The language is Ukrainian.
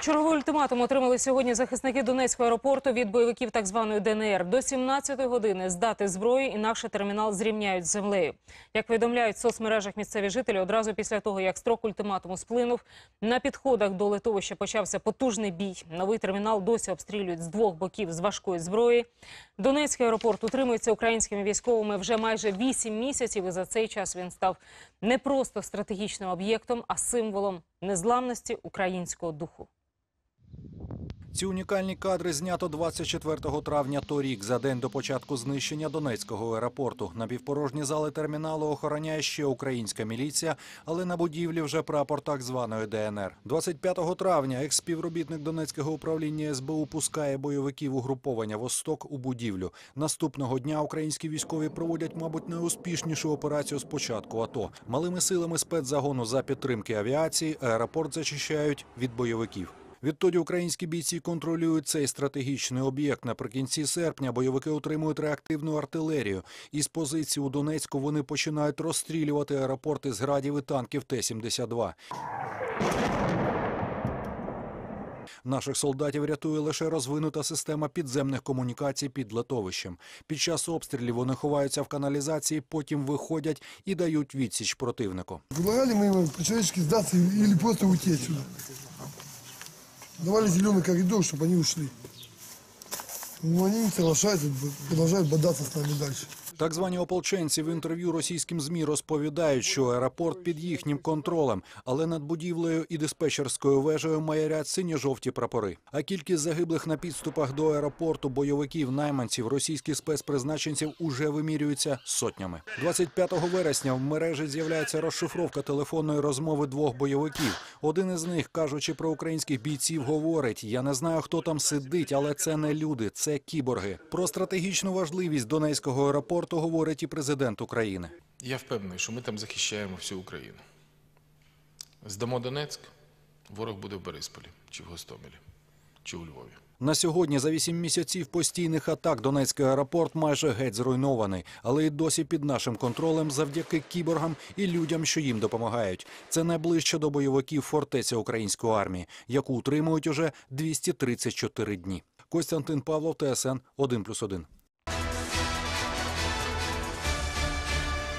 Черговий ультиматум отримали сьогодні захисники Донецького аеропорту від бойовиків так званої ДНР. До 17-ї години здати зброю, інакше термінал зрівняють з землею. Як повідомляють в соцмережах місцеві жителі, одразу після того, як строк ультиматуму сплинув, на підходах до литовища почався потужний бій. Новий термінал досі обстрілюють з двох боків з важкої зброї. Донецький аеропорт утримується українськими військовими вже майже 8 місяців, і за цей час він став не просто стратегічним об'єктом, а символом незламності українського духу. Ці унікальні кадри знято 24 травня торік, за день до початку знищення Донецького аеропорту. Напівпорожні зали терміналу охороняє ще українська міліція, але на будівлі вже прапор так званої ДНР. 25 травня екс-співробітник Донецького управління СБУ пускає бойовиків угруповання «Восток» у будівлю. Наступного дня українські військові проводять, мабуть, найуспішнішу операцію з початку АТО. Малими силами спецзагону за підтримки авіації аеропорт зачищають від бойовиків. Відтоді українські бійці контролюють цей стратегічний об'єкт. Наприкінці серпня бойовики отримують реактивну артилерію. Із позиції у Донецьку вони починають розстрілювати аеропорти з градів і танків Т-72. Наших солдатів рятує лише розвинута система підземних комунікацій під литовищем. Під час обстрілів вони ховаються в каналізації, потім виходять і дають відсіч противнику. Мы им по-человечески сдаться или просто отсюда. Давали зеленый коридор, чтобы они ушли. Но они не соглашаются, продолжают бодаться с нами дальше. Так звані ополченці в інтерв'ю російським ЗМІ розповідають, що аеропорт під їхнім контролем, але над будівлею і диспетчерською вежею маярять синьо-жовті прапори. А кількість загиблих на підступах до аеропорту бойовиків, найманців, російських спецпризначенців уже вимірюється сотнями. 25 вересня в мережі з'являється розшифровка телефонної розмови двох бойовиків. Один із них, кажучи про українських бійців, говорить: я не знаю, хто там сидить, але це не люди, це кіборги. Про стратегічну важливість Донецького аеропорту говорить і президент України. Я впевнений, що ми там захищаємо всю Україну. Здамо Донецьк, ворог буде в Борисполі, чи в Гостомелі, чи у Львові. На сьогодні за вісім місяців постійних атак Донецький аеропорт майже геть зруйнований, але й досі під нашим контролем завдяки кіборгам і людям, що їм допомагають. Це найближче до бойовиків фортеця української армії, яку утримують уже 234 дні. Костянтин Павлов, ТСН 1+,1.